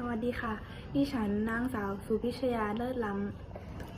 สวัสดีค่ะ ดิฉันนางสาวสุพิชยาเลิศล้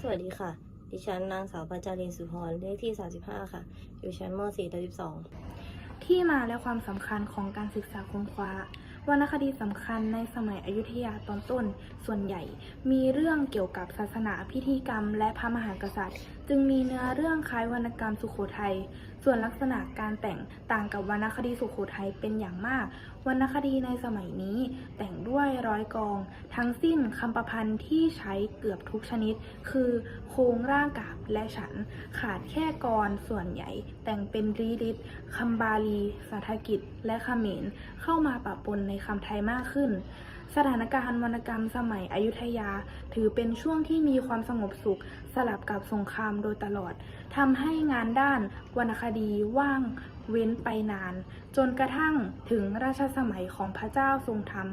สวัสดีค่ะ ดิฉันนางสาวปัจจารินสุพร เลขที่ 35 ค่ะ อยู่ชั้นม .4 ทับ12ำที่มาและความสำคัญของการศึกษาค้นคว้าวรรณคดีสำคัญในสมัยอยุธยาตอนต้น ส่วนใหญ่ มีเรื่องเกี่ยวกับศาสนาพิธีกรรม และพระมหากษัตริย์ จึงมีเนื้อเรื่องคล้ายวรรณกรรมสุโขทัย ส่วนลักษณะการแต่งต่างกับวรรณคดีสุโขทัยเป็นอย่างมาก วรรณคดีในสมัยนี้แต่งด้วยร้อยกอง ทั้งสิ้นคำประพันธ์ที่ใช้เกือบทุกชนิด คือโครงร่างกาบและฉัน ขาดแค่กรส่วนใหญ่ แต่งเป็นรีดิตคำบาลี สัทกิจ และเขมรเข้ามาปะปนในคำไทยมากขึ้นสถานการณ์วรรณกรรมสมัยอยุธยา ถือเป็นช่วงที่มีความสงบสุขสลับกับสงครามโดยตลอดทำให้งานด้านวรรณคดีว่างเว้นไปนาน จนกระทั่งถึงราชสมัยของพระเจ้าทรงธรรม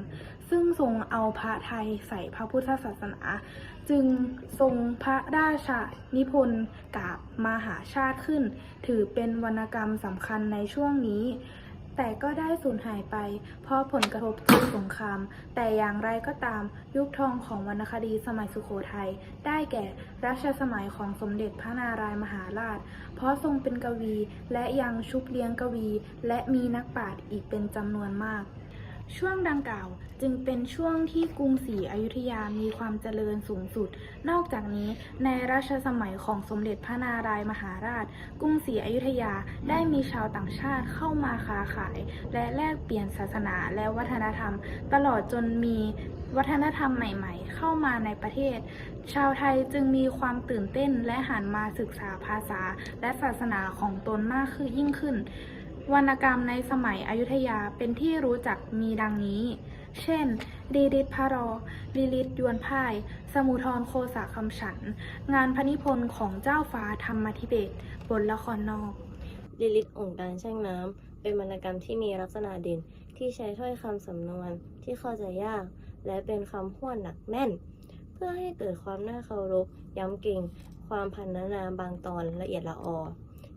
ซึ่งทรงเอาพระไทยใส่พระพุทธศาสนา จึงทรงพระราชนิพนธ์กาบมหาชาติขึ้น ถือเป็นวรรณกรรมสำคัญในช่วงนี้ แต่ก็ได้สูญหายไป เพราะผลกระทบจากสงคราม แต่อย่างไรก็ตาม ยุคทองของวรรณคดีสมัยสุโขทัยได้แก่รัชสมัยของสมเด็จพระนารายมหาราช เพราะทรงเป็นกวีและยังชุบเลี้ยงกวี และมีนักปราชญ์อีกเป็นจำนวนมาก ช่วงดังกล่าวจึงเป็นช่วงที่กรุงศรีอยุธยามีความเจริญสูงสุด นอกจากนี้ในรัชสมัยของสมเด็จพระนารายมหาราช กรุงศรีอยุธยาได้มีชาวต่างชาติเข้ามาค้าขาย และแลกเปลี่ยนศาสนาและวัฒนธรรม ตลอดจนมีวัฒนธรรมใหม่ๆ เข้ามาในประเทศ ชาวไทยจึงมีความตื่นเต้นและหันมาศึกษาภาษาและศาสนาของตนมากขึ้นยิ่งขึ้น วรรณกรรมในสมัยอยุธยาเป็นที่รู้จักมีดังนี้ เช่นลีลิตพระรอลีลิตยวนพ่าย สมุทรโคสาคำฉัน งานพนิพนธ์ของเจ้าฟ้าธรรมธิเบศบนละครนอกลิลิตองค์การแช่งน้ำ เป็นวรรณกรรมที่มีลักษณะเด่นที่ใช้ถ้อยคำสำนวนที่เข้าใจยาก และเป็นคำห้วนหนักแน่น เพื่อให้เกิดความน่าเคารพย้ำเก่ง ความพันนานาบางตอนละเอียดละออ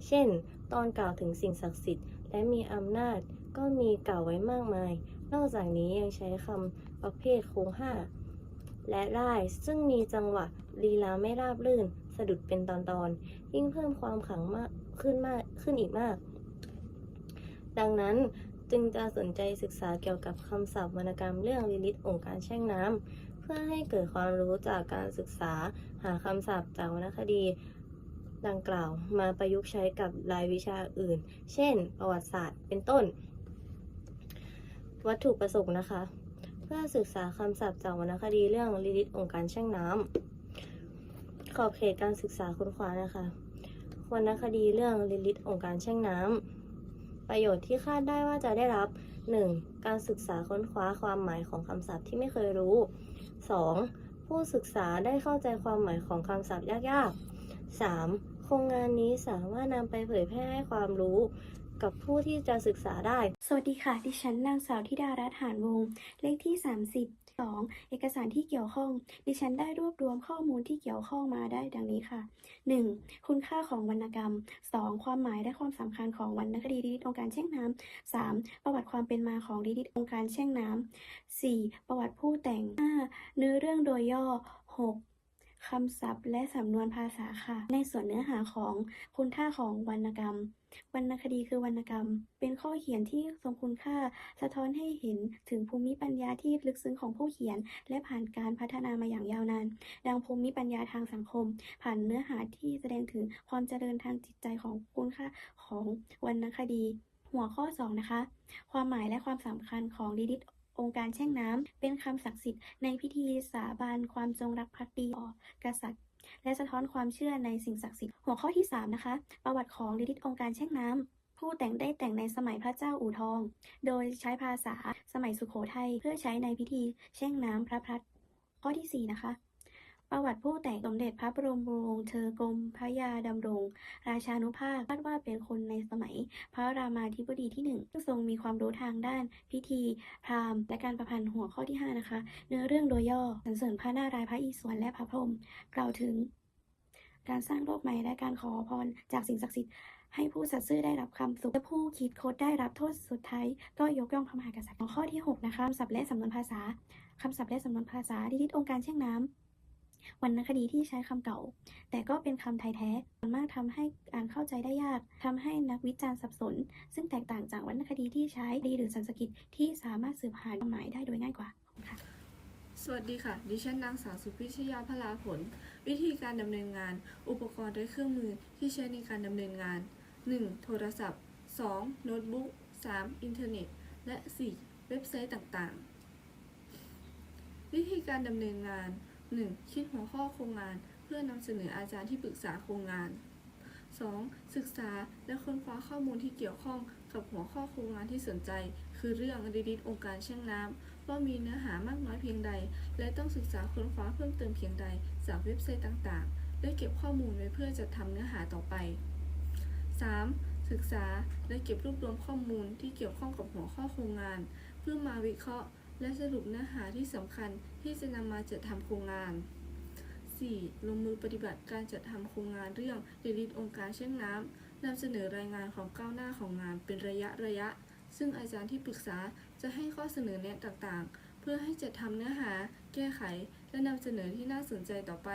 เช่น ตอนกล่าวถึงสิ่งศักดิ์สิทธิ์และมีอำนาจก็มีกล่าวไว้มากมาย นอกจากนี้ยังใช้คำประเภทโค้งห้าและร่ายซึ่งมีจังหวะลีลาไม่ราบรื่น สะดุดเป็นตอนๆยิ่งเพิ่มความขลังมากขึ้นมากขึ้นอีกมาก ดังนั้นจึงจะสนใจศึกษาเกี่ยวกับคำศัพท์วรรณกรรมเรื่องลิลิตองค์การแช่งน้ำเพื่อให้เกิดความรู้จากการศึกษาหาคำศัพท์จากวรรณคดี ดังกล่าวมาประยุกต์ใช้กับรายวิชาอื่น เช่น ประวัติศาสตร์เป็นต้น วัตถุประสงค์นะคะ เพื่อศึกษาคำศัพท์จากวรรณคดีเรื่องลิลิตองค์การแช่งน้ำขอบเขตการศึกษาค้นคว้านะคะวรรณคดีเรื่องลิลิตองค์การแช่งน้ำประโยชน์ที่คาดได้ว่าจะได้รับ 1. การศึกษาค้นคว้าความหมายของคำศัพท์ที่ไม่เคยรู้ 2. ผู้ศึกษาได้เข้าใจความหมายของคำศัพท์ยากๆ 3. โครงงานนี้สามารถนำไปเผยแพร่ให้ความรู้กับผู้ที่จะศึกษาได้ สวัสดีค่ะ ดิฉันนางสาวธิดารัตน์หานวง เลขที่ 30 2. เอกสารที่เกี่ยวข้อง ดิฉันได้รวบรวมข้อมูลที่เกี่ยวข้องมาได้ดังนี้ค่ะ 1. คุณค่าของวรรณกรรม 2. ความหมายและความสำคัญของวรรณคดีดิดิตองค์การแช่งน้ำ 3. ประวัติความเป็นมาของดิดิตองค์การแช่งน้ำ 4. ประวัติผู้แต่ง 5. เนื้อเรื่องโดยย่อ 6. คำศัพท์และสำนวนภาษาค่ะ ในส่วนเนื้อหาของคุณค่าของวรรณกรรม วรรณคดีคือวรรณกรรม เป็นข้อเขียนที่ทรงคุณค่า สะท้อนให้เห็นถึงภูมิปัญญาที่ลึกซึ้งของผู้เขียน และผ่านการพัฒนามาอย่างยาวนาน ดังภูมิปัญญาทางสังคม ผ่านเนื้อหาที่แสดงถึงความเจริญทางจิตใจของคุณค่าของวรรณคดี หัวข้อ 2 นะคะ ความหมายและความสำคัญของดิดิต องค์การแช่งน้ำเป็นคำศักดิ์สิทธิ์ในพิธีสาบานความจงรักภักดีต่อกษัตริย์ และสะท้อนความเชื่อในสิ่งศักดิ์สิทธิ์หัวข้อที่ 3 นะคะ ประวัติของดิดิตองค์การแช่งน้ำผู้แต่งได้แต่งในสมัยพระเจ้าอู่ทอง โดยใช้ภาษาสมัยสุโขทัยเพื่อใช้ในพิธีแช่งน้ำพระพัดข้อที่ 4 นะคะ ประวัติผู้แต่งสมเด็จพระบรมวงศ์เธอกรมพระยาดำรง ราชานุภาพคาดว่าเป็นคนในสมัย พระรามาธิบดีที่หนึ่งซึ่งทรงมีความรู้ทางด้านพิธี พราหมณ์ และการประพันธ์หัวข้อที่ 5 นะคะ เนื้อเรื่องโดยย่อสรรเสริญพระนารายณ์พระอิศวรและพระพรหมกล่าวถึง การสร้างโลกใหม่และการขอพรจากสิ่งศักดิ์สิทธิ์ให้ผู้สัตย์ซื่อได้รับความสุขและผู้คิดค้นได้รับโทษสุดท้ายก็ยกย่องพระมหากษัตริย์หัวข้อที่ 6 นะคะคำศัพท์และสำนวนภาษาคำศัพท์และสำนวนภาษาดิจิตองค์การแช่งน้ำ วรรณคดีที่ใช้คำเก่า แต่ก็เป็นคำไทยแท้ส่วนมากทำให้อ่านเข้าใจได้ยากทำให้นักวิจารณ์สับสน ซึ่งแตกต่างจากวรรณคดีที่ใช้ดีหรือสันสกิตที่สามารถสืบหาความหมายได้โดยง่ายกว่าค่ะสวัสดีค่ะ ดิฉันนางสาวสุพิชยาพลาผล วิธีการดำเนินงาน อุปกรณ์และเครื่องมือที่ใช้ในการดำเนินงาน 1. โทรศัพท์ 2. โน้ตบุ๊ก 3. อินเทอร์เน็ต และ 4. เว็บไซต์ต่างๆ วิธีการดำเนินงาน 1. คิดหัวข้อโครงงาน เพื่อนำเสนออาจารย์ที่ปรึกษาโครงงาน 2. ศึกษาและค้นคว้าข้อมูลที่เกี่ยวข้องกับหัวข้อโครงงานที่สนใจ คือเรื่องดีดิตองค์การแช่งน้ำว่ามีเนื้อหามากน้อยเพียงใด และต้องศึกษาค้นคว้าเพิ่มเติมเพียงใดจากเว็บไซต์ต่างๆ และเก็บข้อมูลไว้เพื่อจะทำเนื้อหาต่อไป 3. ศึกษาและเก็บรวบรวมข้อมูลที่เกี่ยวข้องกับหัวข้อโครงงาน เพื่อมาวิเคราะห์ และสรุปเนื้อหาที่สำคัญที่จะนำมาจัดทำโครงงาน 4. ลงมือปฏิบัติการจัดทำโครงงานเรื่องดีลิตองค์การเช่นน้ำนำเสนอรายงานของก้าวหน้าของงานเป็นระยะระยะ ซึ่งอาจารย์ที่ปรึกษาจะให้ข้อเสนอแนะต่างๆ เพื่อให้จัดทำเนื้อหา แก้ไข และนำเสนอที่น่าสนใจต่อไป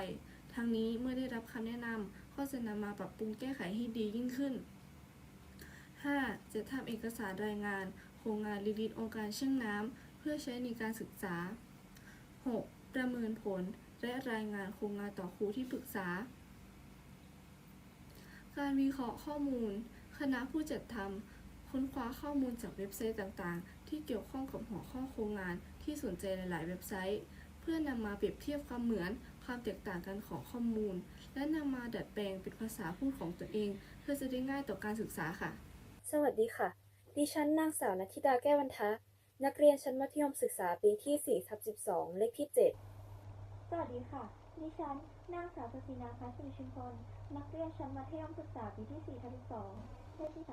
ทั้งนี้เมื่อได้รับคำแนะนำก็จะนำมาปรับปรุงแก้ไขให้ดียิ่งขึ้น 5. จะทำเอกสารรายงาน โครงงานรีดิตองค์การเชื่องน้ำ เพื่อใช้ในการศึกษา 6. ประเมินผลและรายงานโครงงานต่อครูที่ปรึกษา การวิเคราะห์ข้อมูล คณะผู้จัดทำค้นคว้าข้อมูลจากเว็บไซต์ต่างๆ ที่เกี่ยวข้องกับหัวข้อโครงงานที่สนใจหลาย ๆ เว็บไซต์ เพื่อนำมาเปรียบเทียบความเหมือนความแตกต่างกันของข้อมูล และนำมาดัดแปลงเป็นภาษาพูดของตัวเอง เพื่อจะได้ง่ายต่อการศึกษาค่ะ สวัสดีค่ะ ดิฉันนางสาวนัทธิดาแก้ววันทะ นักเรียนชั้นมัธยมศึกษาปีที่ 4 ทับ 12 เลขที่ 7 สวัสดีค่ะ ดิฉัน นางสาวสุศินาพัชรีชุมพล นักเรียนชั้นมัธยมศึกษาปีที่ 4 ทับ 12 เลขที่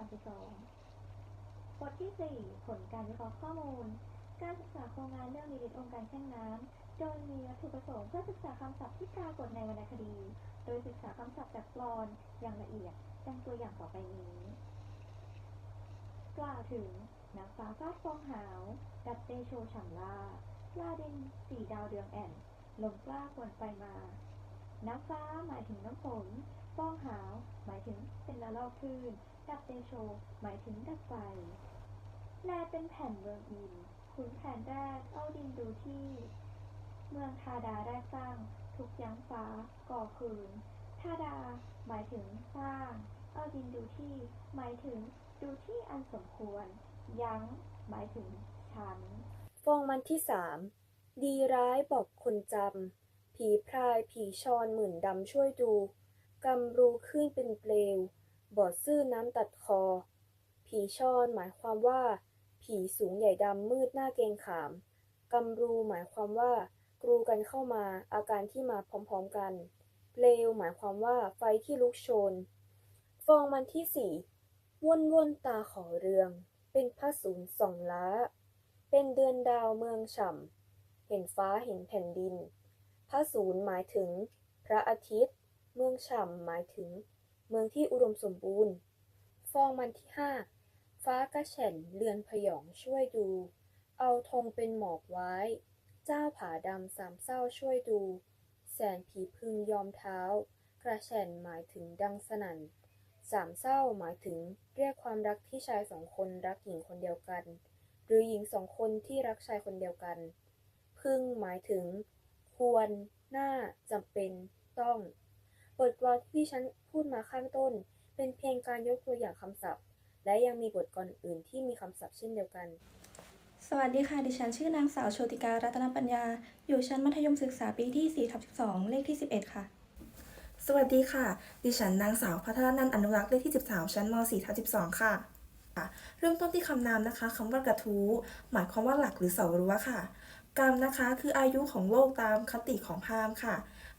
32 บทที่ 4 ผลการวิเคราะห์ข้อมูล การศึกษาโครงงานเรื่องนิริตองค์การแช่งน้ำ โดยมีวัตถุประสงค์เพื่อศึกษาคำศัพท์ที่ปรากฏในวรรณคดี โดยศึกษาคำศัพท์จากกลอนอย่างละเอียดดังตัวอย่างต่อไปนี้ กล่าวถึง นางฟ้าฟาดฟองหาว ดัดเตโชฉ่ำลาลาดินสีดาวเดืองแอ่นลมกล้าควรไปมา น้ำฟ้าหมายถึงน้ำฝนฟองหาว หมายถึงเป็นละลอกคลื่น ดับเตโช หมายถึงดับไฟแลเป็นแผ่นเมืองอินขุนแผนแรกเอาดินดูที่ เมืองทาดาแรกสร้าง ทุกยั้งฟ้า ก่อคืน ทาดา หมายถึงสร้าง เอาดินดูที่ หมายถึงดูที่อันสมควร ยั้ง หมายถึงชัน ฟองมันที่3ดีร้ายบอกคนจำ ผีพรายผีชอนหมื่นดำช่วยดู กำรูขึ้นเป็นเปลว บอดซื่อน้ำตัดคอ ผีชอนหมายความว่า ผีสูงใหญ่ดำมืดหน้าเกงขาม กำรูหมายความว่า กรูกันเข้ามาอาการที่มาพร้อมๆกัน เปลวหมายความว่าไฟที่ลุกโชน ฟองมันที่สี่วนวนๆตาขอเรือง เป็นพระศูนย์สองล้า เป็นเดือนดาวเมืองฉ่ำ เห็นฟ้าเห็นแผ่นดิน พระศูนย์หมายถึง พระอาทิตย์ เมืองฉ่ำหมายถึง เมืองที่อุดมสมบูรณ์ ฟองมันที่ห้า ฟ้ากระแฉ่นเรือนพยองช่วยดู เอาธงเป็นหมอกไว้ เจ้าผาดำสามเศร้าช่วยดู แสนผีพึ่งยอมเท้า กระแฉ่นหมายถึงดังสนั่น สามเศร้าหมายถึงเรียกความรักที่ชายสองคนรักหญิงคนเดียวกัน หรือหญิงสองคนที่รักชายคนเดียวกัน พึ่งหมายถึง ควรน่าจำเป็น ต้องบทกลอนที่ฉันพูดมาข้างต้น เป็นเพียงการยกตัวอย่างคำศัพท์ และยังมีบทกลอนอื่นที่มีคำศัพท์เช่นเดียวกัน สวัสดีค่ะ ดิฉันชื่อนางสาวโชติการัตนปัญญา อยู่ชั้นมัธยมศึกษาปีที่4ทับ12 เลขที่ 11 ค่ะ สวัสดีค่ะ ดิฉันนางสาวพัทรนันท์อนุรักษ์เลขที่ 13 ชั้นม .4 ทับ12 ค่ะ เริ่มต้นที่คำนามนะคะคำว่ากระทู้หมายความว่าหลักหรือเสารั้วค่ะ กรรมนะคะคืออายุของโลกตามคติของพราหมณ์ค่ะ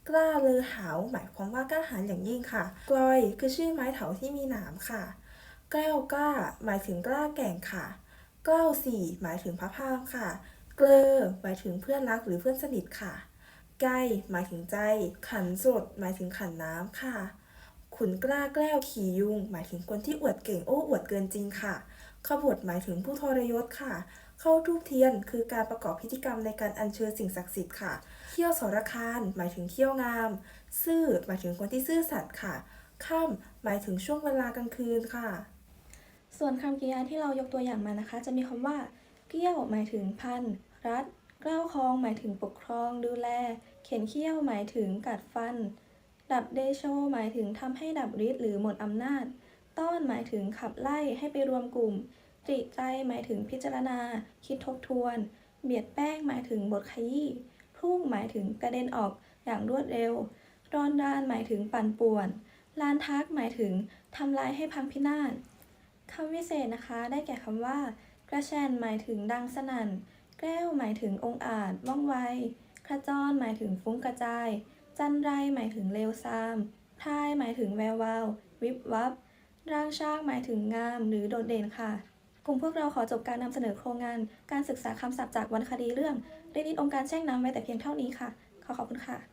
กล้าเลอหาว หมายความว่ากล้าหาญอย่างยิ่งค่ะกลอยคือชื่อไม้เถาที่มีหนามค่ะ แก้วกล้า หมายถึงกล้าแก่งค่ะกล้าสี่หมายถึงพระพามค่ะ เกลอหมายถึงเพื่อนรักหรือเพื่อนสนิทค่ะ ใกล้หมายถึงใจ ขันสดหมายถึงขันน้ำค่ะ ขุนกล้าแกล้วขี่ยุง หมายถึงคนที่อวดเก่งโอ้อวดเกินจริงค่ะ ขบวดหมายถึงผู้ทรยศค่ะ เข้าทูบเทียนคือการประกอบพิธีกรรมในการอัญเชิญสิ่งศักดิ์สิทธิ์ค่ะ เขี้ยวสรคานหมายถึงเขี้ยวงาม ซื่อหมายถึงคนที่ซื่อสัตย์ค่ะค่ำหมายถึงช่วงเวลากลางคืนค่ะ ส่วนคำกริยาที่เรายกตัวอย่างมานะคะ จะมีคำว่า เกี้ยวหมายถึงพันรัดกล้าวครองหมายถึงปกครองดูแล เข็นเขี้ยวหมายถึงกัดฟัน ดับเดโช หมายถึงทำให้ดับฤทธิ์หรือหมดอำนาจ ต้อนหมายถึงขับไล่ให้ไปรวมกลุ่มตริใจหมายถึงพิจารณา คิดทบทวน เบียดแป้งหมายถึงบทขยี้พุ่งหมายถึงกระเด็นออกอย่างรวดเร็วรอนรานหมายถึงปั่นป่วนลานทักหมายถึงทำลายให้พังพินาศคำวิเศษนะคะได้แก่คำว่า กระแชนหมายถึงดังสนั่น แก้วหมายถึงองอาจว่องไว กระจรหมายถึงฟุ้งกระจาย จันไรหมายถึงเลวซามทายหมายถึงแวววาว วิบวับ ร่างชางหมายถึงงามหรือโดดเด่นค่ะ กลุ่มพวกเราขอจบการนำเสนอโครงงาน การศึกษาคำศัพท์จากวรรณคดีเรื่องเรนิดองค์การแช่งน้ำไว้แต่เพียงเท่านี้ค่ะ ขอขอบคุณค่ะ